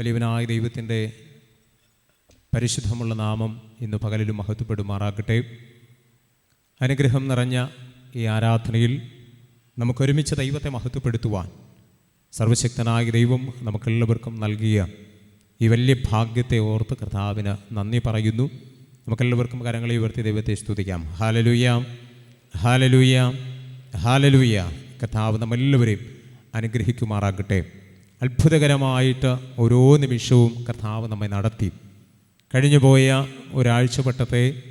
വലിയവനായ ദൈവത്തിന്റെ പരിശുദ്ധമുള്ള നാമം ഇന്ന് പകലിലും മഹത്വപ്പെടുമാറാകട്ടെ. അനുഗ്രഹം നിറഞ്ഞ ഈ ആരാധനയിൽ നമുക്കൊരുമിച്ച് ദൈവത്തെ മഹത്വപ്പെടുത്തുവാൻ സർവശക്തനായ ദൈവം നമുക്കെല്ലാവർക്കും നൽകിയ ഈ വലിയ ഭാഗ്യത്തെ ഓർത്ത് കർത്താവിന് നന്ദി പറയുന്നു. നമുക്കെല്ലാവർക്കും കരങ്ങളെ ഉയർത്തി ദൈവത്തെ സ്തുതിക്കാം. ഹാലലൂയാം ഹാലലൂയാം ഹാലലൂയ കർത്താവ് നമ്മെല്ലാവരെയും അനുഗ്രഹിക്കുമാറാകട്ടെ. അത്ഭുതകരമായിട്ട് ഓരോ നിമിഷവും കർത്താവ് നമ്മെ നടത്തി. കഴിഞ്ഞുപോയ ഒരാഴ്ചവട്ടത്തെ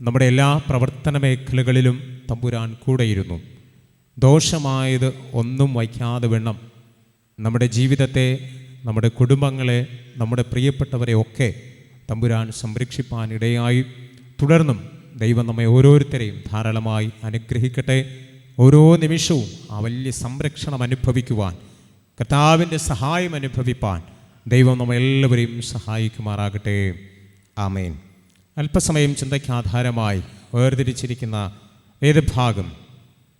നമ്മുടെ എല്ലാ പ്രവർത്തന മേഖലകളിലും തമ്പുരാൻ കൂടെയിരുന്നു. ദോഷമായത് ഒന്നും വയ്ക്കാതെ വേണം നമ്മുടെ ജീവിതത്തെ നമ്മുടെ കുടുംബങ്ങളെ നമ്മുടെ പ്രിയപ്പെട്ടവരെ ഒക്കെ തമ്പുരാൻ സംരക്ഷിപ്പാൻ ഇടയായി. തുടർന്നും ദൈവം നമ്മെ ഓരോരുത്തരെയും ധാരാളമായി അനുഗ്രഹിക്കട്ടെ. ഓരോ നിമിഷവും ആ വലിയ സംരക്ഷണം അനുഭവിക്കുവാൻ കർത്താവിന്റെ സഹായം അനുഭവിപ്പാൻ ദൈവം നമ്മെല്ലാവരെയും സഹായിക്കുമാറാകട്ടെ. ആമേൻ. അല്പസമയം ചിന്തയ്ക്ക് ആധാരമായി വേർതിരിച്ചിരിക്കുന്ന ഏത് ഭാഗം?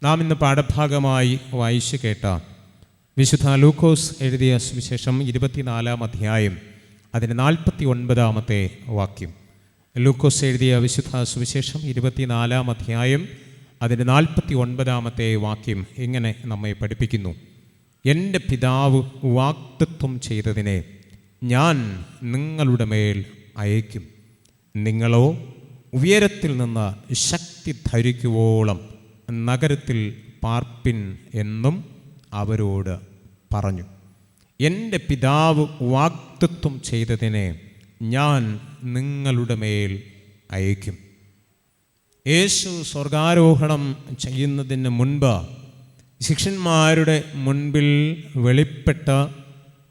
നാം ഇന്ന് പാഠഭാഗമായി വായിച്ചു കേട്ട വിശുദ്ധ ലൂക്കോസ് എഴുതിയ സുവിശേഷം ഇരുപത്തിനാലാം അധ്യായം അതിന് നാൽപ്പത്തി ഒൻപതാമത്തെ വാക്യം. ലൂക്കോസ് എഴുതിയ വിശുദ്ധ സുവിശേഷം ഇരുപത്തിനാലാം അധ്യായം അതിന് നാൽപ്പത്തി ഒൻപതാമത്തെ വാക്യം ഇങ്ങനെ നമ്മെ പഠിപ്പിക്കുന്നു? എന്റെ പിതാവ് വാക്തത്വം ചെയ്തതിനെ ഞാൻ നിങ്ങളുടെ മേൽ അയക്കും. നിങ്ങളോ ഉയരത്തിൽ നിന്ന് ശക്തി ധരിക്കുവോളം നഗരത്തിൽ പാർപ്പിൻ എന്നും അവരോട് പറഞ്ഞു. എന്റെ പിതാവ് വാക്തത്വം ചെയ്തതിനെ ഞാൻ നിങ്ങളുടെ മേൽ അയക്കും. യേശു സ്വർഗാരോഹണം ചെയ്യുന്നതിന് മുൻപ് ശിഷ്യന്മാരുടെ മുൻപിൽ വെളിപ്പെട്ട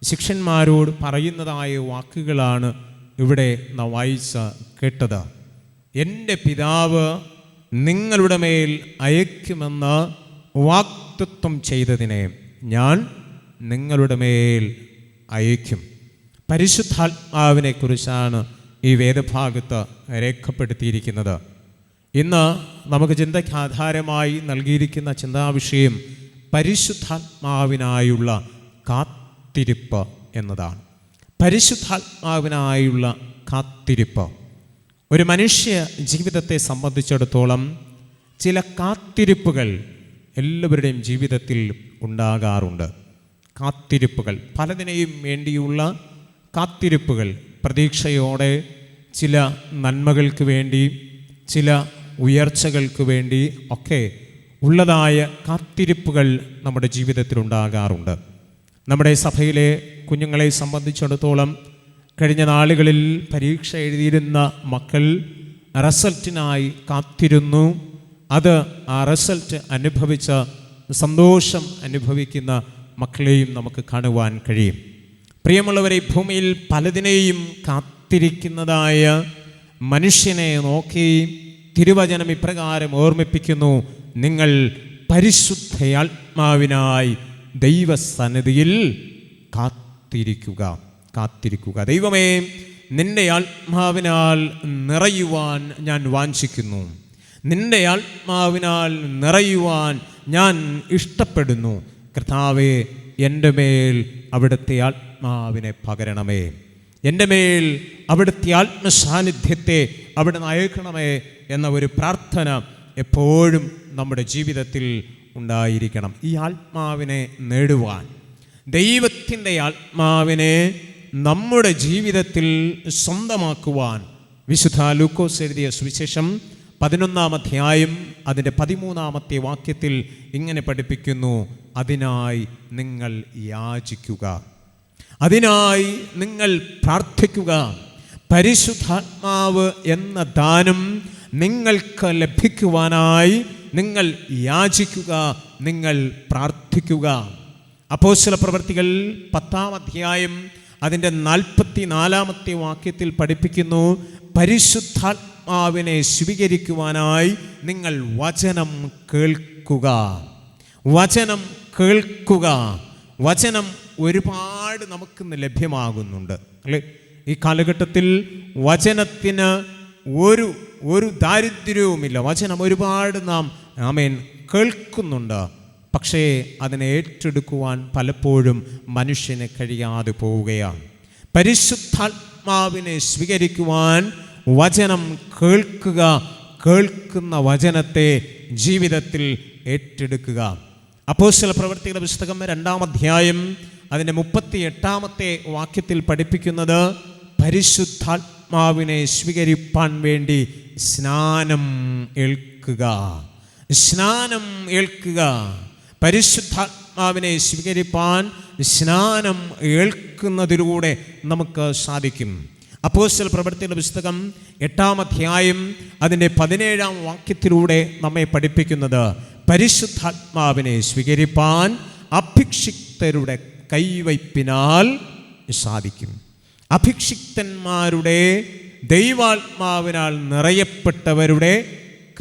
ശിഷ്യന്മാരോട് പറയുന്നതായ വാക്കുകളാണ് ഇവിടെ നാം വായിച്ച കേട്ടത്. എന്റെ പിതാവ് നിങ്ങളുടെ മേൽ അയക്കുമെന്ന് വാക്തത്വം ചെയ്തതിനെ ഞാൻ നിങ്ങളുടെ മേൽ അയക്കും. പരിശുദ്ധാത്മാവിനെ കുറിച്ചാണ് ഈ വേദഭാഗത്ത് രേഖപ്പെടുത്തിയിരിക്കുന്നത്. ഇന്ന് നമുക്ക് ചിന്തയ്ക്ക് ആധാരമായി നൽകിയിരിക്കുന്ന ചിന്താവിഷയം പരിശുദ്ധാത്മാവിനായുള്ള കാത്തിരിപ്പ് എന്നതാണ്. പരിശുദ്ധാത്മാവിനായുള്ള കാത്തിരിപ്പ്. ഒരു മനുഷ്യ ജീവിതത്തെ സംബന്ധിച്ചിടത്തോളം ചില കാത്തിരിപ്പുകൾ എല്ലാവരുടെയും ജീവിതത്തിൽ ഉണ്ടാകാറുണ്ട്. കാത്തിരിപ്പുകൾ പലതിനെയും വേണ്ടിയുള്ള കാത്തിരിപ്പുകൾ പ്രതീക്ഷയോടെ ചില നന്മകൾക്ക് വേണ്ടി ചില ഉയർച്ചകൾക്ക് വേണ്ടി ഒക്കെ ഉള്ളതായ കാത്തിരിപ്പുകൾ നമ്മുടെ ജീവിതത്തിൽ ഉണ്ടാകാറുണ്ട്. നമ്മുടെ സഭയിലെ കുഞ്ഞുങ്ങളെ സംബന്ധിച്ചിടത്തോളം കഴിഞ്ഞ നാളുകളിൽ പരീക്ഷ എഴുതിയിരുന്ന മക്കൾ റിസൾട്ടിനായി കാത്തിരുന്നു. അത് ആ റിസൾട്ട് അനുഭവിച്ച സന്തോഷം അനുഭവിക്കുന്ന മക്കളെയും നമുക്ക് കാണുവാൻ കഴിയും. പ്രിയമുള്ളവരെ ഭൂമിയിൽ പലതിനെയും കാത്തിരിക്കുന്നതായ മനുഷ്യനെ നോക്കി തിരുവചനം ഇപ്രകാരം ഓർമ്മിപ്പിക്കുന്നു. നിങ്ങൾ പരിശുദ്ധയാത്മാവിനായി ദൈവസന്നിധിയിൽ കാത്തിരിക്കുക. കാത്തിരിക്കുക. ദൈവമേ നിന്റെ ആത്മാവിനാൽ നിറയുവാൻ ഞാൻ വാഞ്ചിക്കുന്നു. നിന്റെ ആത്മാവിനാൽ നിറയുവാൻ ഞാൻ ഇഷ്ടപ്പെടുന്നു. കർത്താവെ എന്റെ മേൽ അവിടുത്തെ ആത്മാവിനെ പകരണമേ. എന്റെ മേൽ അവിടുത്തെ ആത്മസാന്നിധ്യത്തെ അവിടെ അയക്കണമേ എന്ന ഒരു പ്രാർത്ഥന എപ്പോഴും നമ്മുടെ ജീവിതത്തിൽ ഉണ്ടായിരിക്കണം. ഈ ആത്മാവിനെ നേടുവാൻ ദൈവത്തിന്റെ ആത്മാവിനെ നമ്മുടെ ജീവിതത്തിൽ സ്വന്തമാക്കുവാൻ വിശുദ്ധ ലൂക്കോസ് എഴുതിയ സുവിശേഷം പതിനൊന്നാം അധ്യായം അതിന്റെ പതിമൂന്നാമത്തെ വാക്യത്തിൽ ഇങ്ങനെ പഠിപ്പിക്കുന്നു അതിനായി നിങ്ങൾ യാചിക്കുക അതിനായി നിങ്ങൾ പ്രാർത്ഥിക്കുക. പരിശുദ്ധാത്മാവ് എന്ന ദാനം നിങ്ങൾക്ക് ലഭിക്കുവാനായി നിങ്ങൾ യാചിക്കുക നിങ്ങൾ പ്രാർത്ഥിക്കുക. അപ്പോസ്തല പ്രവർത്തികൾ പത്താം അധ്യായം അതിന്റെ നാൽപ്പത്തി നാലാമത്തെ വാക്യത്തിൽ പഠിപ്പിക്കുന്നു പരിശുദ്ധാത്മാവിനെ സ്വീകരിക്കുവാനായി നിങ്ങൾ വചനം കേൾക്കുക. വചനം കേൾക്കുക. വചനം ഒരുപാട് നമുക്കിന്ന് ലഭ്യമാകുന്നുണ്ട് അല്ലേ? ഈ കാലഘട്ടത്തിൽ വചനത്തിന് ഒരു ഒരു ദാരിദ്ര്യവുമില്ല. വചനം ഒരുപാട് നാം ആമേൻ കേൾക്കുന്നുണ്ട്. പക്ഷേ അതിനെ ഏറ്റെടുക്കുവാൻ പലപ്പോഴും മനുഷ്യന് കഴിയാതെ പോവുകയാണ്. പരിശുദ്ധാത്മാവിനെ സ്വീകരിക്കുവാൻ വചനം കേൾക്കുക കേൾക്കുന്ന വചനത്തെ ജീവിതത്തിൽ ഏറ്റെടുക്കുക. അപ്പോസ്തല പ്രവർത്തികളുടെ പുസ്തകം രണ്ടാം അധ്യായം അതിന്റെ മുപ്പത്തി എട്ടാമത്തെ വാക്യത്തിൽ പഠിപ്പിക്കുന്നത് പരിശുദ്ധാത്മാവിനെ സ്വീകരിപ്പാൻ വേണ്ടി സ്നാനം ഏൽക്കുക. സ്നാനം ഏൽക്കുക. പരിശുദ്ധാത്മാവിനെ സ്വീകരിപ്പാൻ സ്നാനം ഏൽക്കുന്നതിലൂടെ നമുക്ക് സാധിക്കും. അപ്പോസ്റ്റൽ പ്രവർത്തിയുടെ പുസ്തകം എട്ടാം അധ്യായം അതിന്റെ പതിനേഴാം വാക്യത്തിലൂടെ നമ്മെ പഠിപ്പിക്കുന്നത് പരിശുദ്ധാത്മാവിനെ സ്വീകരിപ്പാൻ അഭിക്ഷിക്തരുടെ കൈവയ്പിനാൽ സാധിക്കും. അഭിക്ഷിക്തന്മാരുടെ ദൈവാത്മാവിനാൽ നിറയപ്പെട്ടവരുടെ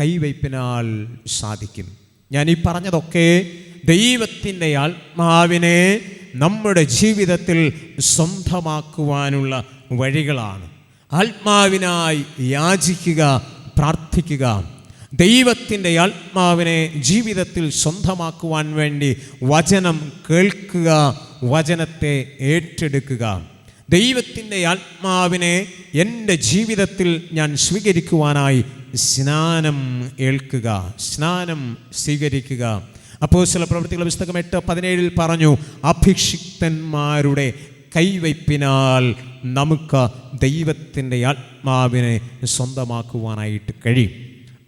കൈവയ്പിനാൽ സാധിക്കും. ഞാൻ ഈ പറഞ്ഞതൊക്കെ ദൈവത്തിന്റെ ആത്മാവിനെ നമ്മുടെ ജീവിതത്തിൽ സ്വന്തമാക്കുവാനുള്ള വഴികളാണ്. ആത്മാവിനായി യാചിക്കുക പ്രാർത്ഥിക്കുക. ദൈവത്തിന്റെ ആത്മാവിനെ ജീവിതത്തിൽ സ്വന്തമാക്കുവാൻ വേണ്ടി വചനം കേൾക്കുക വചനത്തെ ഏറ്റെടുക്കുക. ദൈവത്തിന്റെ ആത്മാവിനെ എന്റെ ജീവിതത്തിൽ ഞാൻ സ്വീകരിക്കുവാനായി സ്നാനം ഏൽക്കുക സ്നാനം സ്വീകരിക്കുക. അപ്പോൾ ചില പ്രവൃത്തികളുടെ പുസ്തകം എട്ട് പതിനേഴിൽ പറഞ്ഞു അഭിഷിക്തന്മാരുടെ കൈവയ്പിനാൽ നമുക്ക് ദൈവത്തിന്റെ ആത്മാവിനെ സ്വന്തമാക്കുവാനായിട്ട് കഴിയും.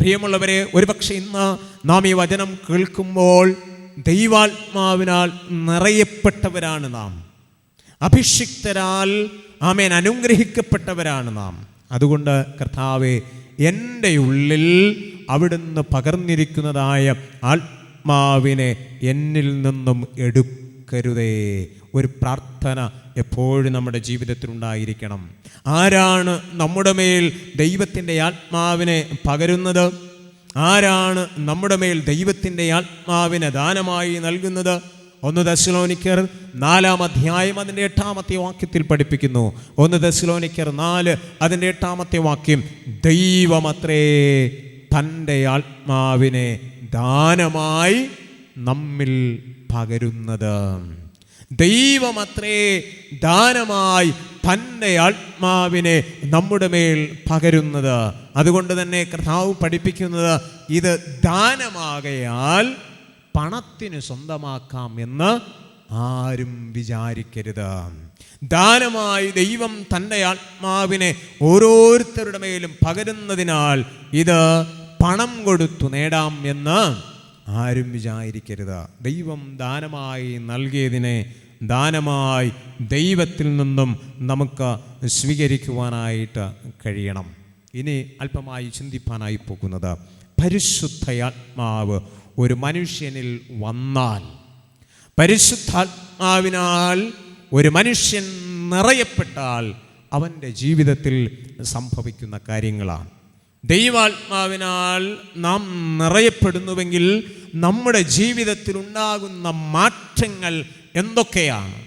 പ്രിയമുള്ളവരെ ഒരുപക്ഷെ ഇന്ന് നാം ഈ വചനം കേൾക്കുമ്പോൾ ദൈവാത്മാവിനാൽ നിറയപ്പെട്ടവരാണ് നാം. അഭിഷിക്തരാൽ ആമേൻ അനുഗ്രഹിക്കപ്പെട്ടവരാണ് നാം. അതുകൊണ്ട് കർത്താവെ എന്റെ ഉള്ളിൽ അവിടുന്ന് പകർന്നിരിക്കുന്നതായ ആത്മാവിനെ എന്നിൽ നിന്നും എടുക്കരുതേ. ഒരു പ്രാർത്ഥന എപ്പോഴും നമ്മുടെ ജീവിതത്തിൽ ഉണ്ടായിരിക്കണം. ആരാണ് നമ്മുടെ മേൽ ദൈവത്തിന്റെ ആത്മാവിനെ പകരുന്നത്? ആരാണ് നമ്മുടെ മേൽ ദൈവത്തിന്റെ ആത്മാവിനെ ദാനമായി നൽകുന്നത്? ഒന്ന് ദശലോനിക്കർ നാലാം അധ്യായം അതിന്റെ എട്ടാമത്തെ വാക്യത്തിൽ പഠിപ്പിക്കുന്നു. ഒന്ന് ദശലോനിക്കർ നാല് അതിന്റെ എട്ടാമത്തെ വാക്യം ദൈവമത്രേ തന്റെ ആത്മാവിനെ ദാനമായി നമ്മിൽ പകരുന്നത്. ദൈവമത്രേ ദാനമായി തന്റെ ആത്മാവിനെ നമ്മുടെ മേൽ പകരുന്നത്. അതുകൊണ്ട് തന്നെ കർത്താവ് പഠിപ്പിക്കുന്നത് ഇത് ദാനമാകയാൽ പണത്തിന് സ്വന്തമാക്കാം എന്ന് ആരും വിചാരിക്കരുത്. ദാനമായി ദൈവം തന്റെ ആത്മാവിനെ ഓരോരുത്തരുടെ മേലും പകരുന്നതിനാൽ ഇത് പണം കൊടുത്തു നേടാം എന്ന് ആരും വിചാരിക്കരുത്. ദൈവം ദാനമായി നൽകിയതിനെ ദാനമായി ദൈവത്തിൽ നിന്നും നമുക്ക് സ്വീകരിക്കുവാനായിട്ട് കഴിയണം. ഇനി അല്പമായി ചിന്തിപ്പാനായി പോകുന്നത്. പരിശുദ്ധയാത്മാവ് ഒരു മനുഷ്യനിൽ വന്നാൽ പരിശുദ്ധാത്മാവിനാൽ ഒരു മനുഷ്യൻ നിറയപ്പെട്ടാൽ അവന്റെ ജീവിതത്തിൽ സംഭവിക്കുന്ന കാര്യങ്ങളാണ്. ദൈവാത്മാവിനാൽ നാം നിറയപ്പെടുന്നുവെങ്കിൽ നമ്മുടെ ജീവിതത്തിൽ ഉണ്ടാകുന്ന മാറ്റങ്ങൾ എന്തൊക്കെയാണ്?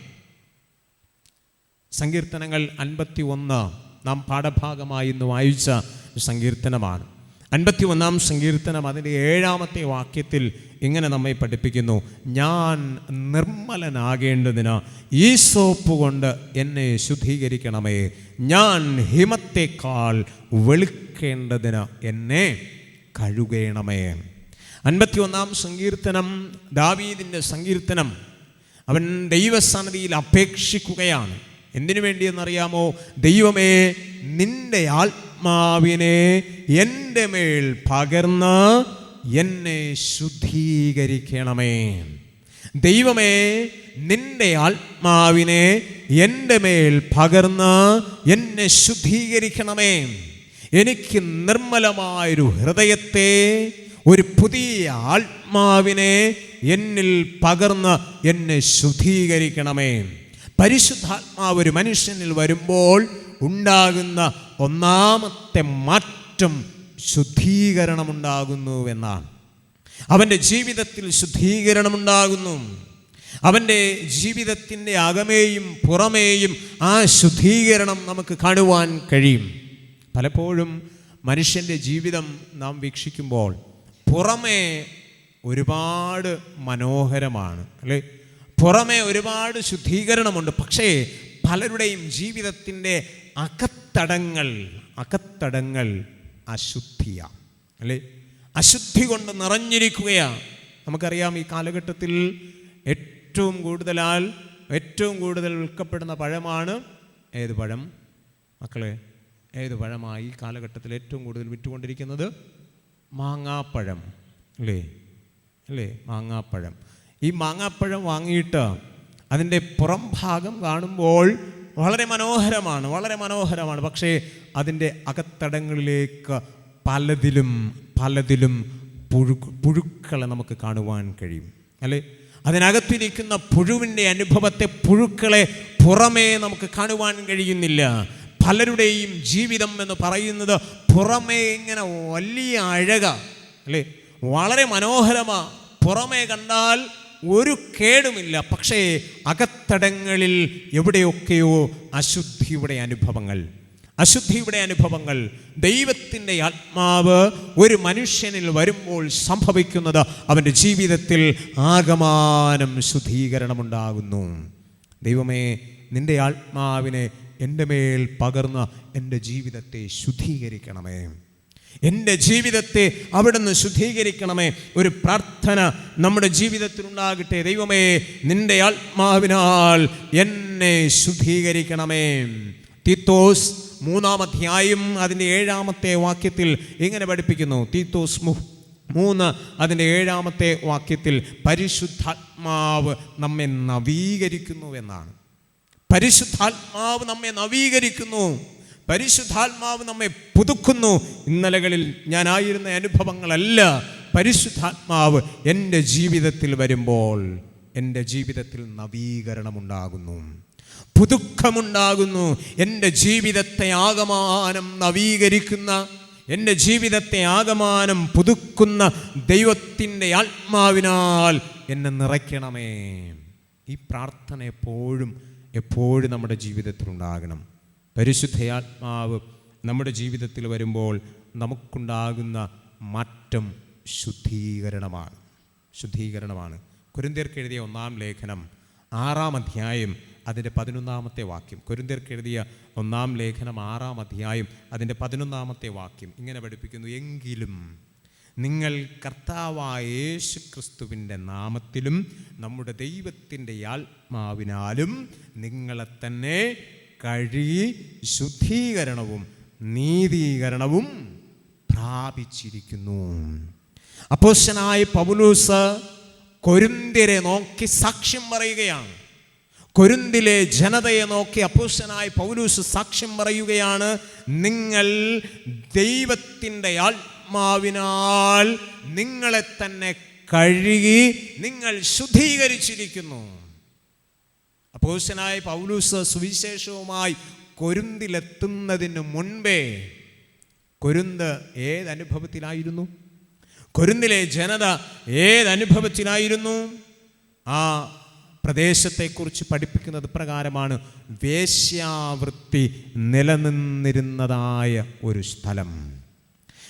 സങ്കീർത്തനങ്ങൾ അൻപത്തി ഒന്ന് നാം പാഠഭാഗമായി ഇന്ന് വായിച്ച സങ്കീർത്തനമാണ്. അൻപത്തി ഒന്നാം സങ്കീർത്തനം അതിന്റെ ഏഴാമത്തെ വാക്യത്തിൽ ഇങ്ങനെ നമ്മെ പഠിപ്പിക്കുന്നു. ഞാൻ നിർമ്മലനാകേണ്ടതിന് ഈ സോപ്പ് കൊണ്ട് എന്നെ ശുദ്ധീകരിക്കണമേ. ഞാൻ ഹിമത്തേക്കാൾ വെളുക്കേണ്ടതിന് എന്നെ കഴുകേണമേ. അൻപത്തി ഒന്നാം സങ്കീർത്തനം ദാവീദിന്റെ സങ്കീർത്തനം അവൻ ദൈവസന്നിധിയിൽ അപേക്ഷിക്കുകയാണ്. എന്തിനു വേണ്ടിയെന്നറിയാമോ? ദൈവമേ നിന്റെ ആത്മാവിനെ എന്റെ മേൽ പകർന്ന് എന്നെ ശുദ്ധീകരിക്കണമേ. ദൈവമേ നിന്റെ ആത്മാവിനെ എന്റെ മേൽ പകർന്ന് എന്നെ ശുദ്ധീകരിക്കണമേ. എനിക്ക് നിർമ്മലമായൊരു ഹൃദയത്തെ ഒരു പുതിയ ആത്മാവിനെ എന്നിൽ പകർന്ന് എന്നെ ശുദ്ധീകരിക്കണമേ. പരിശുദ്ധാത്മാവ് ഒരു മനുഷ്യനിൽ വരുമ്പോൾ ഉണ്ടാകുന്ന ഒന്നാമത്തെ മാറ്റം ശുദ്ധീകരണമുണ്ടാകുന്നു എന്നാണ് അവന്റെ ജീവിതത്തിൽ ശുദ്ധീകരണമുണ്ടാകുന്നു. അവന്റെ ജീവിതത്തിന്റെ അകമേയും പുറമേയും ആ ശുദ്ധീകരണം നമുക്ക് കാണുവാൻ കഴിയും. പലപ്പോഴും മനുഷ്യന്റെ ജീവിതം നാം വീക്ഷിക്കുമ്പോൾ പുറമേ ഒരുപാട് മനോഹരമാണ് അല്ലേ? പുറമേ ഒരുപാട് ശുദ്ധീകരണമുണ്ട്. പക്ഷേ പലരുടെയും ജീവിതത്തിന്റെ അകത്തടങ്ങൾ അകത്തടങ്ങൾ അശുദ്ധിയ. അല്ലേ? അശുദ്ധി കൊണ്ട് നിറഞ്ഞിരിക്കുകയാണ് നമുക്കറിയാം ഈ കാലഘട്ടത്തിൽ ഏറ്റവും കൂടുതലാൽ ഏറ്റവും കൂടുതൽ വിൽക്കപ്പെടുന്ന പഴമാണ് ഏത് പഴം? മക്കളെ ഏത് പഴമായി ഈ കാലഘട്ടത്തിൽ ഏറ്റവും കൂടുതൽ വിറ്റുകൊണ്ടിരിക്കുന്നത്? മാങ്ങാപ്പഴം. അല്ലേ? അല്ലേ? മാങ്ങാപ്പഴം. ഈ മാങ്ങാപ്പഴം വാങ്ങിയിട്ട് അതിന്റെ പുറം ഭാഗം കാണുമ്പോൾ വളരെ മനോഹരമാണ് വളരെ മനോഹരമാണ്. പക്ഷേ അതിന്റെ അകത്തടങ്ങളിലേക്ക് പലതിലും പലതിലും പുഴു പുഴുക്കളെ നമുക്ക് കാണുവാൻ കഴിയും. അല്ലേ? അതിനകത്തിരിക്കുന്ന പുഴുവിന്റെ അനുഭവത്തെ പുഴുക്കളെ പുറമേ നമുക്ക് കാണുവാൻ കഴിയുന്നില്ല. പലരുടെയും ജീവിതം എന്ന് പറയുന്നത് പുറമേ ഇങ്ങനെ വലിയ അഴക. അല്ലേ? വളരെ മനോഹരമാണ് പുറമേ കണ്ടാൽ ഒരു കേടുമില്ല. പക്ഷേ അകത്തടങ്ങളിൽ എവിടെയൊക്കെയോ അശുദ്ധിയുടെ അനുഭവങ്ങൾ. അശുദ്ധിയുടെ അനുഭവങ്ങൾ. ദൈവത്തിന്റെ ആത്മാവ് ഒരു മനുഷ്യനിൽ വരുമ്പോൾ സംഭവിക്കുന്നത് അവന്റെ ജീവിതത്തിൽ ആകമാനം ശുദ്ധീകരണമുണ്ടാകുന്നു. ദൈവമേ നിന്റെ ആത്മാവിനെ എന്റെ മേൽ പകർന്ന എന്റെ ജീവിതത്തെ ശുദ്ധീകരിക്കണമേ. എന്റെ ജീവിതത്തെ അവിടുന്ന് ശുദ്ധീകരിക്കണമേ. ഒരു പ്രാർത്ഥന നമ്മുടെ ജീവിതത്തിൽ ഉണ്ടാകട്ടെ ദൈവമേ നിന്റെ ആത്മാവിനാൽ എന്നെ ശുദ്ധീകരിക്കണമേ. തീത്തോസ് മൂന്നാം അധ്യായം അതിന്റെ ഏഴാമത്തെ വാക്യത്തിൽ ഇങ്ങനെ പഠിപ്പിക്കുന്നു. തീത്തോസ് മു മൂന്ന് അതിന്റെ ഏഴാമത്തെ വാക്യത്തിൽ പരിശുദ്ധാത്മാവ് നമ്മെ നവീകരിക്കുന്നു എന്നാണ്. പരിശുദ്ധാത്മാവ് നമ്മെ നവീകരിക്കുന്നു. പരിശുദ്ധാത്മാവ് നമ്മെ പുതുക്കുന്നു. ഇന്നലകളിൽ ഞാനായിരുന്ന അനുഭവങ്ങളല്ല. പരിശുദ്ധാത്മാവ് എന്റെ ജീവിതത്തിൽ വരുമ്പോൾ എന്റെ ജീവിതത്തിൽ നവീകരണമുണ്ടാകുന്നു. പുതുക്കമുണ്ടാകുന്നു. എന്റെ ജീവിതത്തെ ആകമാനം നവീകരിക്കുന്ന എന്റെ ജീവിതത്തെ ആകമാനം പുതുക്കുന്ന ദൈവത്തിന്റെ ആത്മാവിനാൽ എന്നെ നിറയ്ക്കണമേ. ഈ പ്രാർത്ഥന എപ്പോഴും എപ്പോഴും നമ്മുടെ ജീവിതത്തിൽ ഉണ്ടാകണം പരിശുദ്ധയാത്മാവ് നമ്മുടെ ജീവിതത്തിൽ വരുമ്പോൾ നമുക്കുണ്ടാകുന്ന മാറ്റം ശുദ്ധീകരണമാണ്. ശുദ്ധീകരണമാണ്. കുരുന്തിയർക്ക് എഴുതിയ ഒന്നാം ലേഖനം ആറാം അധ്യായം അതിന്റെ പതിനൊന്നാമത്തെ വാക്യം. കുരുന്തിയർക്ക് എഴുതിയ ഒന്നാം ലേഖനം ആറാം അധ്യായം അതിന്റെ പതിനൊന്നാമത്തെ വാക്യം ഇങ്ങനെ പഠിപ്പിക്കുന്നു. എങ്കിലും നിങ്ങൾ കർത്താവായ യേശു ക്രിസ്തുവിന്റെ നാമത്തിലും നമ്മുടെ ദൈവത്തിന്റെ ആത്മാവിനാലും നിങ്ങളെ തന്നെ കഴുകി ശുദ്ധീകരണവും നീതീകരണവും പ്രാപിച്ചിരിക്കുന്നു. അപ്പോശനായി പൗലൂസ് കൊരുന്തിരെ നോക്കി സാക്ഷ്യം പറയുകയാണ്. കൊരുന്തിലെ ജനതയെ നോക്കി അപ്പോശനായ പൗലൂസ് സാക്ഷ്യം പറയുകയാണ് നിങ്ങൾ ദൈവത്തിന്റെ ആത്മാവിനാൽ നിങ്ങളെ തന്നെ കഴുകി നിങ്ങൾ ശുദ്ധീകരിച്ചിരിക്കുന്നു. അപ്പോശനായ പൗലൂസ് സുവിശേഷവുമായി കൊരുന്തിലെത്തുന്നതിന് മുൻപേ കൊരുന്ത് ഏതനുഭവത്തിലായിരുന്നു? കൊരുന്തിലെ ജനത ഏതനുഭവത്തിലായിരുന്നു? ആ പ്രദേശത്തെക്കുറിച്ച് പഠിപ്പിക്കുന്നത് പ്രകാരമാണ് വേശ്യാവൃത്തി നിലനിന്നിരുന്നതായ ഒരു സ്ഥലം.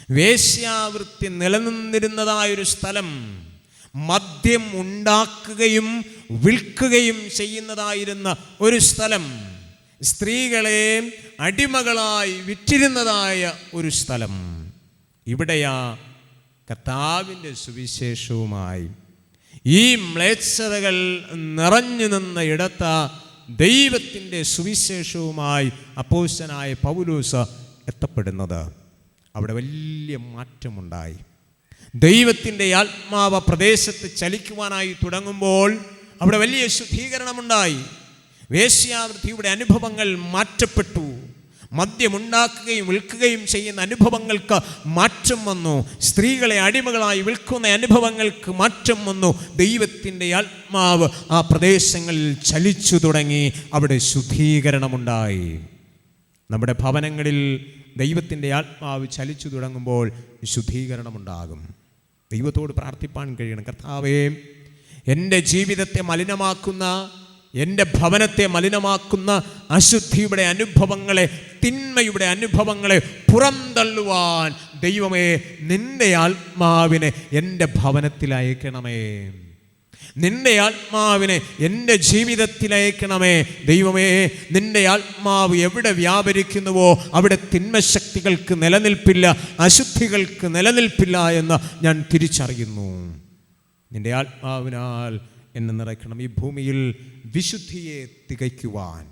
വേശ്യാവൃത്തി നിലനിന്നിരുന്നതായൊരു സ്ഥലം. മദ്യം ഉണ്ടാക്കുകയും വിൽക്കുകയും ചെയ്യുന്നതായിരുന്ന ഒരു സ്ഥലം. സ്ത്രീകളെ അടിമകളായി വിറ്റിരുന്നതായ ഒരു സ്ഥലം. ഇവിടെയാ കർത്താവിന്റെ സുവിശേഷവുമായി. ഈ മ്ലേച്ഛതകൾ നിറഞ്ഞു നിന്ന ഇടത്ത ദൈവത്തിന്റെ സുവിശേഷവുമായി അപ്പോശനായ പൗലൂസ എത്തപ്പെടുന്നത്. അവിടെ വലിയ മാറ്റമുണ്ടായി. ദൈവത്തിന്റെ ആത്മാവ് പ്രദേശത്ത് ചലിക്കുവാനായി തുടങ്ങുമ്പോൾ അവിടെ വലിയ ശുദ്ധീകരണമുണ്ടായി. വേശ്യാവൃത്തിയുടെ അനുഭവങ്ങൾ മാറ്റപ്പെട്ടു. മദ്യമുണ്ടാക്കുകയും വിൽക്കുകയും ചെയ്യുന്ന അനുഭവങ്ങൾക്ക് മാറ്റം വന്നു. സ്ത്രീകളെ അടിമകളായി വിൽക്കുന്ന അനുഭവങ്ങൾക്ക് മാറ്റം വന്നു. ദൈവത്തിന്റെ ആത്മാവ് ആ പ്രദേശങ്ങളിൽ ചലിച്ചു തുടങ്ങി. അവിടെ ശുദ്ധീകരണമുണ്ടായി. നമ്മുടെ ഭവനങ്ങളിൽ ദൈവത്തിന്റെ ആത്മാവ് ചലിച്ചു തുടങ്ങുമ്പോൾ ശുദ്ധീകരണമുണ്ടാകും. ദൈവത്തോട് പ്രാർത്ഥിപ്പാൻ കഴിയണം. കർത്താവേ എന്റെ ജീവിതത്തെ മലിനമാക്കുന്ന എന്റെ ഭവനത്തെ മലിനമാക്കുന്ന അശുദ്ധിയുടെ അനുഭവങ്ങളെ തിന്മയുടെ അനുഭവങ്ങളെ പുറന്തള്ളുവാൻ ദൈവമേ നിന്റെ ആത്മാവിനെ എന്റെ ഭവനത്തിൽ അയക്കണമേ. നിന്റെ ആത്മാവിനെ എന്റെ ജീവിതത്തിലയക്കണമേ ദൈവമേ നിന്റെ ആത്മാവ് എവിടെ വ്യാപരിക്കുന്നുവോ അവിടെ തിന്മശക്തികൾക്ക് നിലനിൽപ്പില്ല അശുദ്ധികൾക്ക് നിലനിൽപ്പില്ല എന്ന് ഞാൻ തിരിച്ചറിയുന്നു. നിന്റെ ആത്മാവിനാൽ എന്നെ നിറയ്ക്കണം. ഈ ഭൂമിയിൽ വിശുദ്ധിയെ തികയ്ക്കുവാൻ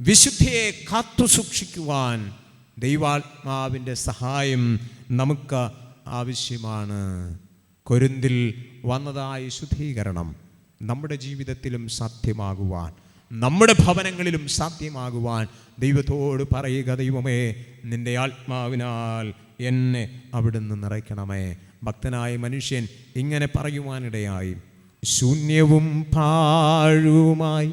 വിശുദ്ധിയെ കാത്തു സൂക്ഷിക്കുവാൻ ദൈവാത്മാവിന്റെ സഹായം നമുക്ക് ആവശ്യമാണ്. കൊരിന്തിൽ വന്നതായ ശുദ്ധീകരണം നമ്മുടെ ജീവിതത്തിലും സാധ്യമാകുവാൻ നമ്മുടെ ഭവനങ്ങളിലും സാധ്യമാകുവാൻ ദൈവത്തോട് പറയുക ദൈവമേ നിന്റെ ആത്മാവിനാൽ എന്നെ അവിടുന്ന് നിറയ്ക്കണമേ. ഭക്തനായ മനുഷ്യൻ ഇങ്ങനെ പറയുവാനിടയായി ശൂന്യവും പാഴുമായി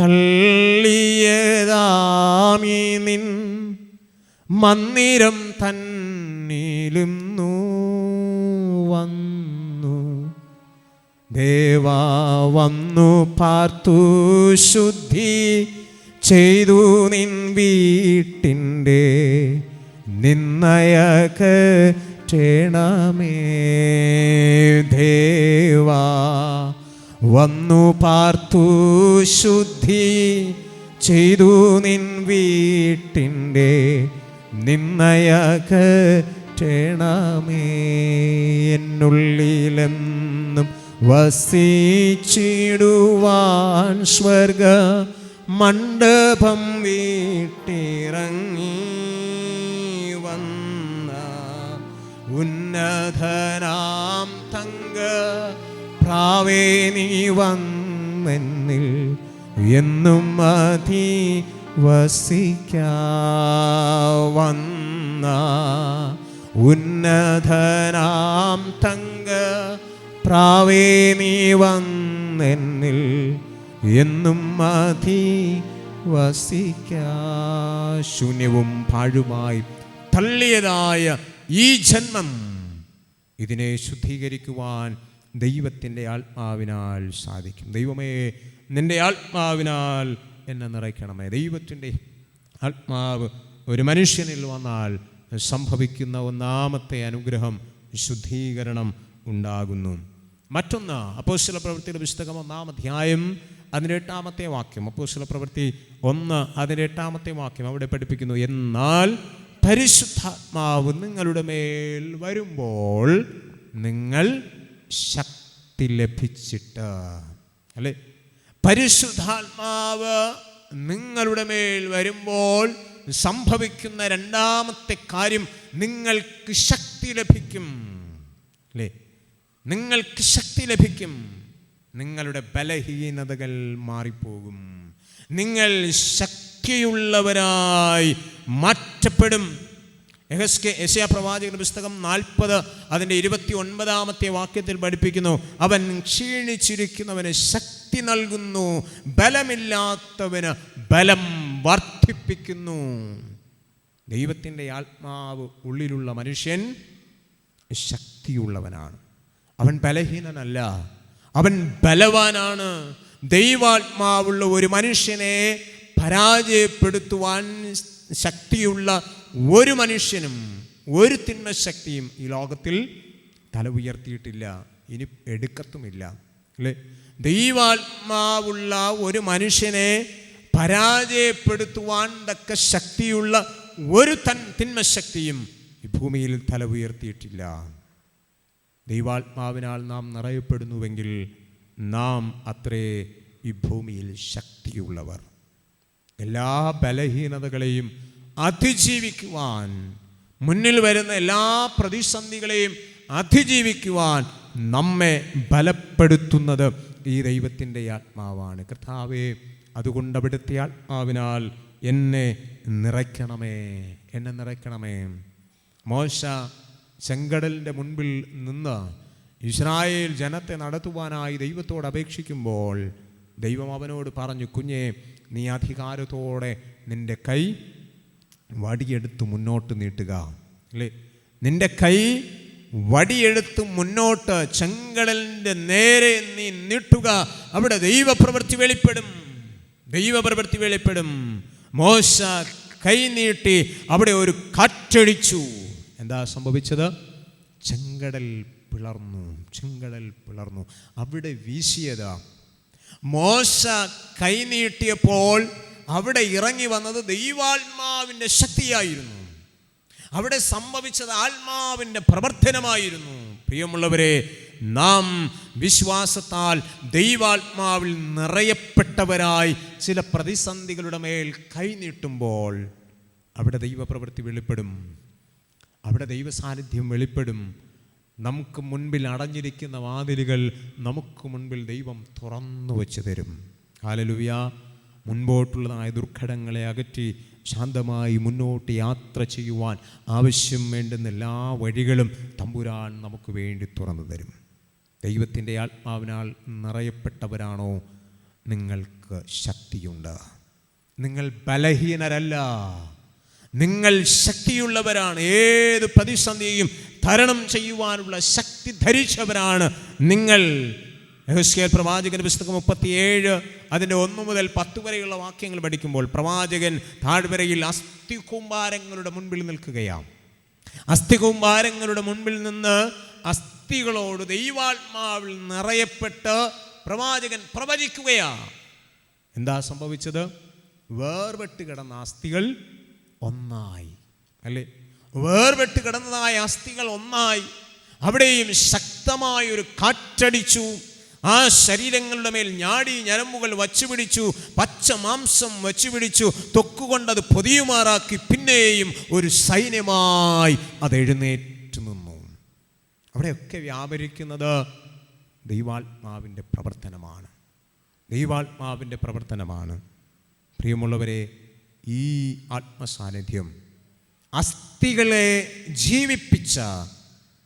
തള്ളിയതാമീ നിൻ മന്ദിരം തന്നിലും വന്നു. ദേവാ വന്നു പാർത്തു ശുദ്ധി ചെയ്തു നിൻ വീട്ടിന്റെ നിന്നയക്ക് ക്ഷേണമേ. ദേവാ വന്നു പാർത്തു ശുദ്ധി ചെയ്തു നിൻ വീട്ടിന്റെ നിന്നയക്ക് ക്ഷേണമേ. എന്നുള്ളിലെന്നും വസിച്ചിടുവാൻ സ്വർഗ മണ്ഡപം വീട്ടിറങ്ങി വന്ന ഉന്നതനാം തങ്ക പ്രാവേനി വന്നെന്നിൽ എന്നും മതി വസിക്കാവന്ന ഉന്നതനാം തങ്ക പ്രാവേ നീ വന്നെന്നിൽ എന്നും മതി വസിക്ക. ശൂന്യവും പാഴുമായി തള്ളിയതായ ഈ ജന്മം ഇതിനെ ശുദ്ധീകരിക്കുവാൻ ദൈവത്തിന്റെ ആത്മാവിനാൽ സാധിക്കും. ദൈവമേ നിന്റെ ആത്മാവിനാൽ എന്നെ നിറയ്ക്കണമേ. ദൈവത്തിന്റെ ആത്മാവ് ഒരു മനുഷ്യനിൽ വന്നാൽ സംഭവിക്കുന്ന ഒന്നാമത്തെ അനുഗ്രഹം ശുദ്ധീകരണം ഉണ്ടാകുന്നു. മറ്റൊന്ന് അപ്പോസ്തല പ്രവൃത്തിയുടെ പുസ്തകം ഒന്നാം അധ്യായം അതിന്റെ എട്ടാമത്തെ വാക്യം. അപ്പോസ്തല പ്രവൃത്തി ഒന്ന് അതിന്റെ എട്ടാമത്തെ വാക്യം അവിടെ പഠിപ്പിക്കുന്നു. എന്നാൽ പരിശുദ്ധാത്മാവ് നിങ്ങളുടെ മേൽ വരുമ്പോൾ നിങ്ങൾ ശക്തി ലഭിച്ചിട്ട് അല്ലേ? പരിശുദ്ധാത്മാവ് നിങ്ങളുടെ മേൽ വരുമ്പോൾ സംഭവിക്കുന്ന രണ്ടാമത്തെ കാര്യം നിങ്ങൾക്ക് ശക്തി ലഭിക്കും. അല്ലേ? നിങ്ങൾക്ക് ശക്തി ലഭിക്കും. നിങ്ങളുടെ ബലഹീനതകൾ മാറിപ്പോകും. നിങ്ങൾ ശക്തിയുള്ളവരായി മാറ്റപ്പെടും. യശയാ പ്രവാചകന്റെ പുസ്തകം നാൽപ്പത് അതിന്റെ ഇരുപത്തി ഒൻപതാമത്തെ വാക്യത്തിൽ പഠിപ്പിക്കുന്നു അവൻ ക്ഷീണിച്ചിരിക്കുന്നവന് ശക്തി നൽകുന്നു ബലമില്ലാത്തവന് ബലം വർദ്ധിപ്പിക്കുന്നു. ദൈവത്തിന്റെ ആത്മാവ് ഉള്ളിലുള്ള മനുഷ്യൻ ശക്തിയുള്ളവനാണ്. അവൻ ബലഹീനനല്ല. അവൻ ബലവാനാണ്. ദൈവാത്മാവുള്ള ഒരു മനുഷ്യനെ പരാജയപ്പെടുത്തുവാൻ ശക്തിയുള്ള ഒരു മനുഷ്യനും ഒരു തിന്മ ശക്തിയും ഈ ലോകത്തിൽ തല ഉയർത്തിയിട്ടില്ല. ഇനി എടുക്കത്തുമില്ല. അല്ലേ? ദൈവാത്മാവുള്ള ഒരു മനുഷ്യനെ പരാജയപ്പെടുത്തുവാൻ തക്ക ശക്തിയുള്ള ഒരു തൻ തിന്മശക്തിയും ഈ ഭൂമിയിൽ തല ഉയർത്തിയിട്ടില്ല. ദൈവാത്മാവിനാൽ നാം നിറയപ്പെടുന്നുവെങ്കിൽ നാം അത്രേ ഈ ഭൂമിയിൽ ശക്തിയുള്ളവർ. എല്ലാ ബലഹീനതകളെയും അതിജീവിക്കുവാൻ മുന്നിൽ വരുന്ന എല്ലാ പ്രതിസന്ധികളെയും അതിജീവിക്കുവാൻ നമ്മെ ബലപ്പെടുത്തുന്നത് ഈ ദൈവത്തിന്റെ ആത്മാവാണ്. കർത്താവേ അതുകൊണ്ട് അവിടുത്തെ ആത്മാവിനാൽ എന്നെ നിറയ്ക്കണമേ എന്നെ നിറയ്ക്കണമേ. മോശ ചെങ്കടലിന്റെ മുൻപിൽ നിന്ന് ഇസ്രായേൽ ജനത്തെ നടത്തുവാനായി ദൈവത്തോട് അപേക്ഷിക്കുമ്പോൾ ദൈവം അവനോട് പറഞ്ഞു കുഞ്ഞെ നീ അധികാരത്തോടെ നിന്റെ കൈ വടിയെടുത്ത് മുന്നോട്ട് നീട്ടുക. അല്ലേ? നിന്റെ കൈ വടിയെടുത്ത് മുന്നോട്ട് ചെങ്കടലിന്റെ നേരെ നീ നീട്ടുക. അവിടെ ദൈവപ്രവൃത്തി വെളിപ്പെടും. ദൈവപ്രവൃത്തി വെളിപ്പെടും. മോശ കൈ നീട്ടി അവിടെ ഒരു കാറ്റടിച്ചു എന്താ സംഭവിച്ചത്? ചെങ്കടൽ പിളർന്നു ചെങ്കടൽ പിളർന്നു. അവിടെ വീശിയത്. മോശ കൈനീട്ടിയപ്പോൾ അവിടെ ഇറങ്ങി വന്നത് ദൈവാത്മാവിന്റെ ശക്തിയായിരുന്നു. അവിടെ സംഭവിച്ചത് ആത്മാവിന്റെ പ്രവർത്തനമായിരുന്നു. പ്രിയമുള്ളവരെ നാം വിശ്വാസത്താൽ ദൈവാത്മാവിൽ നിറയപ്പെട്ടവരായി ചില പ്രതിസന്ധികളുടെ മേൽ കൈനീട്ടുമ്പോൾ അവിടെ ദൈവപ്രവൃത്തി വെളിപ്പെടും. അവിടെ ദൈവസാന്നിധ്യം വെളിപ്പെടും. നമുക്ക് മുൻപിൽ അടഞ്ഞിരിക്കുന്ന വാതിലുകൾ നമുക്ക് മുൻപിൽ ദൈവം തുറന്നു വച്ച് തരും. ഹാലലുവിയ മുൻപോട്ടുള്ളതായ ദുർഘടങ്ങളെ അകറ്റി ശാന്തമായി മുന്നോട്ട് യാത്ര ചെയ്യുവാൻ ആവശ്യം വേണ്ടുന്ന എല്ലാ വഴികളും തമ്പുരാൻ നമുക്ക് വേണ്ടി തുറന്നു തരും. ദൈവത്തിന്റെ ആത്മാവിനാൽ നിറയപ്പെട്ടവരാണോ? നിങ്ങൾക്ക് ശക്തിയുണ്ട്. നിങ്ങൾ ബലഹീനരല്ല. നിങ്ങൾ ശക്തിയുള്ളവരാണ്. ഏത് പ്രതിസന്ധിയും തരണം ചെയ്യുവാനുള്ള ശക്തി ധരിച്ചവരാണ് നിങ്ങൾ. യഹോസ്കേൽ പ്രവാചകന്റെ പുസ്തകം മുപ്പത്തിയേഴ് അതിന്റെ ഒന്ന് മുതൽ പത്ത് വരെയുള്ള വാക്യങ്ങൾ പഠിക്കുമ്പോൾ പ്രവാചകൻ താഴ്വരയിൽ അസ്ഥി കൂമ്പാരങ്ങളുടെ മുൻപിൽ നിൽക്കുകയാണ്. അസ്ഥി കൂമ്പാരങ്ങളുടെ മുൻപിൽ നിന്ന് അസ്ഥികളോട് ദൈവാത്മാവിൽ നിറയപ്പെട്ട് പ്രവാചകൻ പ്രവചിക്കുകയാണ്. എന്താ സംഭവിച്ചത്? വേർപെട്ട് കിടന്ന അസ്ഥികൾ ഒന്നായി. അല്ലേ? വേർപെട്ട് കിടന്നതായ അസ്ഥികൾ ഒന്നായി. അവിടെയും ശക്തമായൊരു കാറ്റടിച്ചു. ആ ശരീരങ്ങളുടെ മേൽ ഞാടി ഞരമ്പുകൾ വച്ചു പിടിച്ചു പച്ച മാംസം വച്ചു പിടിച്ചു തൊക്കുകൊണ്ടത് പൊതിയുമാറാക്കി പിന്നെയും ഒരു സൈന്യമായി അത് എഴുന്നേറ്റ് നിന്നു. അവിടെയൊക്കെ വ്യാപരിക്കുന്നത് ദൈവാത്മാവിന്റെ പ്രവർത്തനമാണ്. ദൈവാത്മാവിന്റെ പ്രവർത്തനമാണ്. പ്രിയമുള്ളവരെ ഈ ആത്മസാന്നിധ്യം. അസ്ഥികളെ ജീവിപ്പിച്ച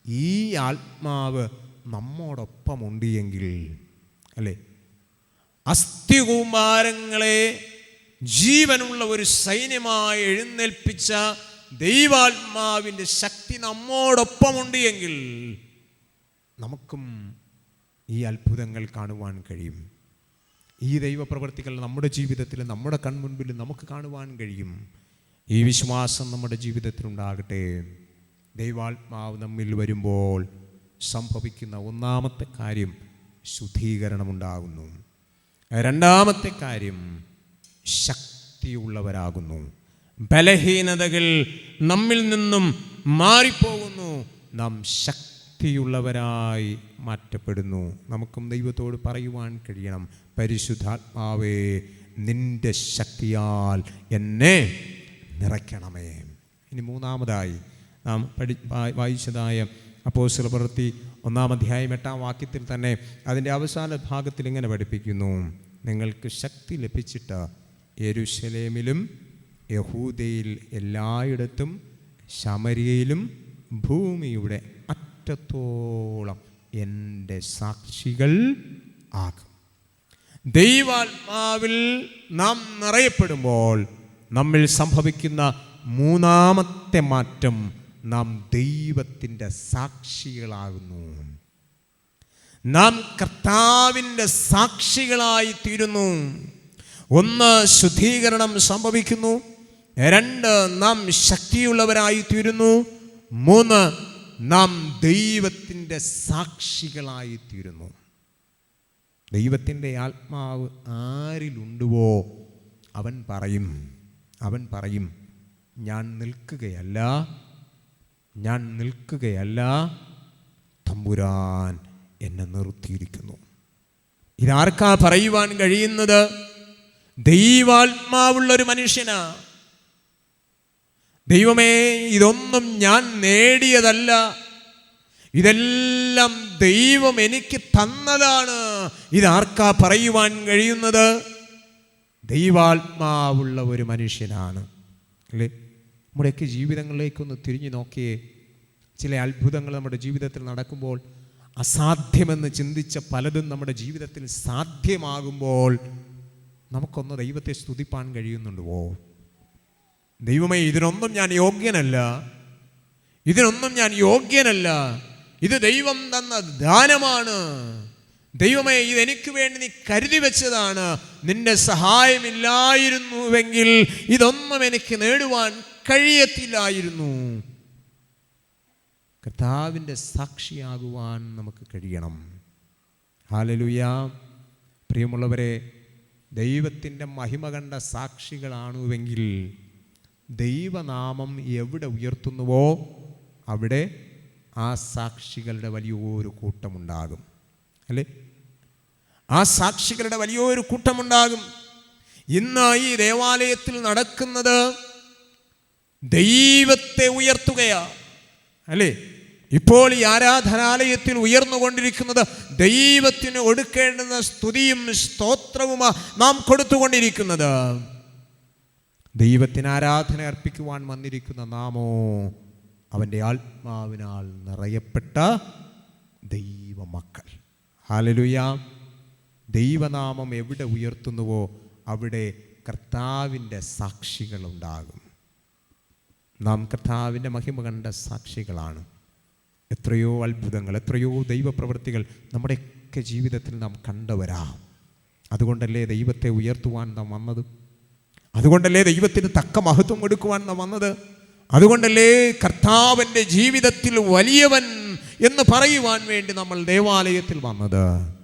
ഈ ആത്മാവ് നമ്മോടൊപ്പമുണ്ട് എങ്കിൽ അല്ലേ? അസ്ഥികൂമാരങ്ങളെ ജീവനുള്ള ഒരു സൈന്യമായി എഴുന്നേൽപ്പിച്ച ദൈവാത്മാവിന്റെ ശക്തി നമ്മോടൊപ്പമുണ്ട് എങ്കിൽ നമുക്കും ഈ അത്ഭുതങ്ങൾ കാണുവാൻ കഴിയും. ഈ ദൈവപ്രവർത്തികൾ നമ്മുടെ ജീവിതത്തിൽ നമ്മുടെ കൺമുൻപിൽ നമുക്ക് കാണുവാൻ കഴിയും. ഈ വിശ്വാസം നമ്മുടെ ജീവിതത്തിൽ ഉണ്ടാകട്ടെ. ദൈവാത്മാവ് നമ്മിൽ വരുമ്പോൾ സംഭവിക്കുന്ന ഒന്നാമത്തെ കാര്യം ശുദ്ധീകരണമുണ്ടാകുന്നു രണ്ടാമത്തെ കാര്യം ശക്തിയുള്ളവരാകുന്നു. ബലഹീനതകൾ നമ്മിൽ നിന്നും മാറിപ്പോകുന്നു. നാം ശക്തിയുള്ളവരായി മാറ്റപ്പെടുന്നു. നമുക്കും ദൈവത്തോട് പറയുവാൻ കഴിയണം. പരിശുദ്ധാത്മാവേ നിന്റെ ശക്തിയാൽ എന്നെ നിറയ്ക്കണമേ. ഇനി മൂന്നാമതായി നാം പഠി വായിച്ചതായ അപ്പോസ്തല പ്രവൃത്തി ഒന്നാം അധ്യായം എട്ടാം വാക്യത്തിൽ തന്നെ അതിന്റെ അവസാന ഭാഗത്തിൽ ഇങ്ങനെ പഠിപ്പിക്കുന്നു. നിങ്ങൾക്ക് ശക്തി ലഭിച്ചിട്ട് യെരുശലേമിലും യഹൂദയിൽ എല്ലായിടത്തും ശമരിയയിലും ഭൂമിയുടെ അറ്റത്തോളം എന്റെ സാക്ഷികൾ ആകും. ദൈവാത്മാവിൽ നാം നിറയപ്പെടുമ്പോൾ നമ്മിൽ സംഭവിക്കുന്ന മൂന്നാമത്തെ മാറ്റം നാം ദൈവത്തിന്റെ സാക്ഷികളാകുന്നു. നാം കർത്താവിന്റെ സാക്ഷികളായി തീരുന്നു. ഒന്ന് ശുദ്ധീകരണം സംഭവിക്കുന്നു. രണ്ട് നാം ശക്തിയുള്ളവരായി തീരുന്നു. മൂന്ന് നാം ദൈവത്തിന്റെ സാക്ഷികളായി തീരുന്നു ദൈവത്തിന്റെ ആത്മാവ് ആരിലുണ്ടുവോ അവൻ പറയും. അവൻ പറയും ഞാൻ നിൽക്കുകയല്ല ഞാൻ നിൽക്കുകയല്ല തമ്പുരാൻ എന്നെ നിർത്തിയിരിക്കുന്നു. ഇതാർക്കാ പറയുവാൻ കഴിയുന്നത്? ദൈവാത്മാവുള്ളൊരു മനുഷ്യനാ. ദൈവമേ ഇതൊന്നും ഞാൻ നേടിയതല്ല. ഇതെല്ലാം ദൈവം എനിക്ക് തന്നതാണ്. ഇതാർക്കാ പറയുവാൻ കഴിയുന്നത്? ദൈവാത്മാവുള്ള ഒരു മനുഷ്യനാണ്. അല്ലേ? നമ്മുടെയൊക്കെ ജീവിതങ്ങളിലേക്കൊന്ന് തിരിഞ്ഞു നോക്കിയേ. ചില അത്ഭുതങ്ങൾ നമ്മുടെ ജീവിതത്തിൽ നടക്കുമ്പോൾ അസാധ്യമെന്ന് ചിന്തിച്ച പലതും നമ്മുടെ ജീവിതത്തിൽ സാധ്യമാകുമ്പോൾ നമുക്കൊന്ന് ദൈവത്തെ സ്തുതിപ്പാൻ കഴിയുന്നുണ്ടോ? ദൈവമേ ഇതിനൊന്നും ഞാൻ യോഗ്യനല്ല. ഇതിനൊന്നും ഞാൻ യോഗ്യനല്ല. ഇത് ദൈവം തന്ന ദാനമാണ്. ദൈവമേ ഇത് എനിക്ക് വേണ്ടി നീ കരുതി വെച്ചതാണ്. നിന്റെ സഹായമില്ലായിരുന്നുവെങ്കിൽ ഇതൊന്നും എനിക്ക് നേടുവാൻ കഴിയത്തില്ലായിരുന്നു. കർത്താവിന്റെ സാക്ഷിയാകുവാൻ നമുക്ക് കഴിയണം. ഹാലലുയ. പ്രിയമുള്ളവരെ ദൈവത്തിന്റെ മഹിമ കണ്ട സാക്ഷികളാണുവെങ്കിൽ ദൈവനാമം എവിടെ ഉയർത്തുന്നുവോ അവിടെ ആ സാക്ഷികളുടെ വലിയൊരു കൂട്ടമുണ്ടാകും. അല്ലേ? ആ സാക്ഷികളുടെ വലിയൊരു കൂട്ടമുണ്ടാകും. ഇന്ന് ഈ ദേവാലയത്തിൽ നടക്കുന്നത് ദൈവത്തെ ഉയർത്തുകയാണ് അല്ലേ? ഇപ്പോൾ ഈ ആരാധനാലയത്തിൽ ഉയർന്നുകൊണ്ടിരിക്കുന്നത് ദൈവത്തിന് ഒടുക്കേണ്ടുന്ന സ്തുതിയും സ്തോത്രവുമാണ് നാം കൊടുത്തുകൊണ്ടിരിക്കുന്നത്. ദൈവത്തിന് ആരാധന അർപ്പിക്കുവാൻ വന്നിരിക്കുന്ന നാമോ അവന്റെ ആത്മാവിനാൽ നിറയപ്പെട്ട ദൈവമക്കൾ. ഹാലലുയ ദൈവനാമം എവിടെ ഉയർത്തുന്നുവോ അവിടെ കർത്താവിന്റെ സാക്ഷികളുണ്ടാകും. നാം കർത്താവിന്റെ മഹിമ കണ്ട സാക്ഷികളാണ്. എത്രയോ അത്ഭുതങ്ങൾ എത്രയോ ദൈവപ്രവൃത്തികൾ നമ്മുടെയൊക്കെ ജീവിതത്തിൽ നാം കണ്ടവരാം. അതുകൊണ്ടല്ലേ ദൈവത്തെ ഉയർത്തുവാൻ നാം വന്നത്? അതുകൊണ്ടല്ലേ ദൈവത്തിന് തക്ക മഹത്വം കൊടുക്കുവാൻ നാം വന്നത്? അതുകൊണ്ടല്ലേ കർത്താവിന്റെ ജീവിതത്തിൽ വലിയവൻ എന്ന് പറയുവാൻ വേണ്ടി നമ്മൾ ദേവാലയത്തിൽ വന്നത്?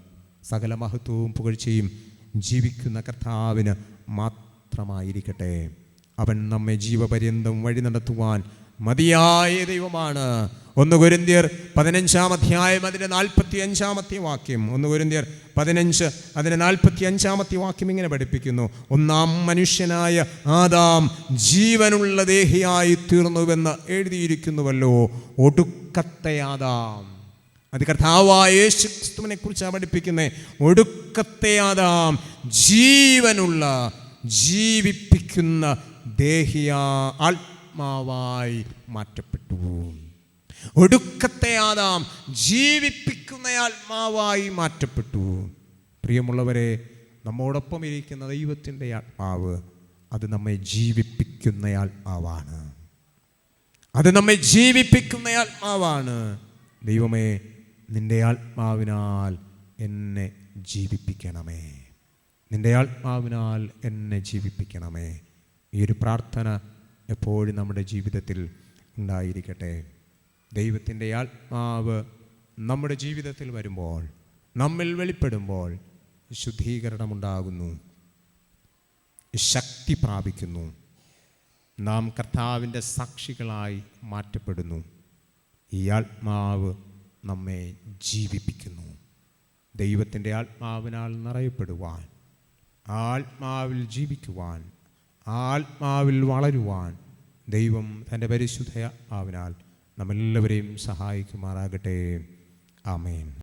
സകല മഹത്വവും പുകഴ്ചയും ജീവിക്കുന്ന കർത്താവിന് മാത്രമായിരിക്കട്ടെ. അവൻ നമ്മെ ജീവപര്യന്തം വഴി നടത്തുവാൻ മതിയായ ദൈവമാണ്. ഒന്ന് കുരിന്തിയർ പതിനഞ്ചാം അധ്യായം അതിന്റെ നാൽപ്പത്തി അഞ്ചാമത്തെ വാക്യം ഒന്ന് കുരിന്തിയർ പതിനഞ്ച് അതിന്റെ നാൽപ്പത്തി അഞ്ചാമത്തെ വാക്യം ഇങ്ങനെ പഠിപ്പിക്കുന്നു. ഒന്നാം മനുഷ്യനായ ആദാം ജീവനുള്ള ദേഹിയായി തീർന്നുവെന്ന് എഴുതിയിരിക്കുന്നുവല്ലോ. ഒടുക്കത്തെ ആദാം. അത് കർത്താവായ യേശു ക്രിസ്തുവിനെ കുറിച്ചാണ് പഠിപ്പിക്കുന്നത് ഒടുക്കത്തെ ആദാം ജീവനുള്ള ജീവിപ്പിക്കുന്ന ദേഹിയാ ആത്മാവായി മാറ്റപ്പെട്ടു ഒടുക്കത്തെ ആദാം ജീവിപ്പിക്കുന്ന ആത്മാവായി മാറ്റപ്പെട്ടു പ്രിയമുള്ളവരെ നമ്മോടൊപ്പം ഇരിക്കുന്ന ദൈവത്തിന്റെ ആത്മാവ് അത് നമ്മെ ജീവിപ്പിക്കുന്ന ആത്മാവാണ്. അത് നമ്മെ ജീവിപ്പിക്കുന്ന ആത്മാവാണ്. ദൈവമേ നിന്റെ ആത്മാവിനാൽ എന്നെ ജീവിപ്പിക്കണമേ. നിന്റെ ആത്മാവിനാൽ എന്നെ ജീവിപ്പിക്കണമേ. ഈ ഒരു പ്രാർത്ഥന എപ്പോഴും നമ്മുടെ ജീവിതത്തിൽ ഉണ്ടായിരിക്കട്ടെ. ദൈവത്തിന്റെ ആത്മാവ് നമ്മുടെ ജീവിതത്തിൽ വരുമ്പോൾ നമ്മിൽ വെളിപ്പെടുമ്പോൾ ശുദ്ധീകരണമുണ്ടാകുന്നു. ശക്തി പ്രാപിക്കുന്നു. നാം കർത്താവിന്റെ സാക്ഷികളായി മാറ്റപ്പെടുന്നു. ഈ ആത്മാവ് നമ്മെ ജീവിപ്പിക്കുന്നു. ദൈവത്തിന്റെ ആത്മാവിനാൽ നിറയപ്പെടുവാൻ ആത്മാവിൽ ജീവിക്കുവാൻ ആത്മാവിൽ വളരുവാൻ ദൈവം തന്റെ പരിശുദ്ധ ആവിനാൽ നമ്മെല്ലാവരെയും സഹായിക്കുമാറാകട്ടെ. ആമേൻ.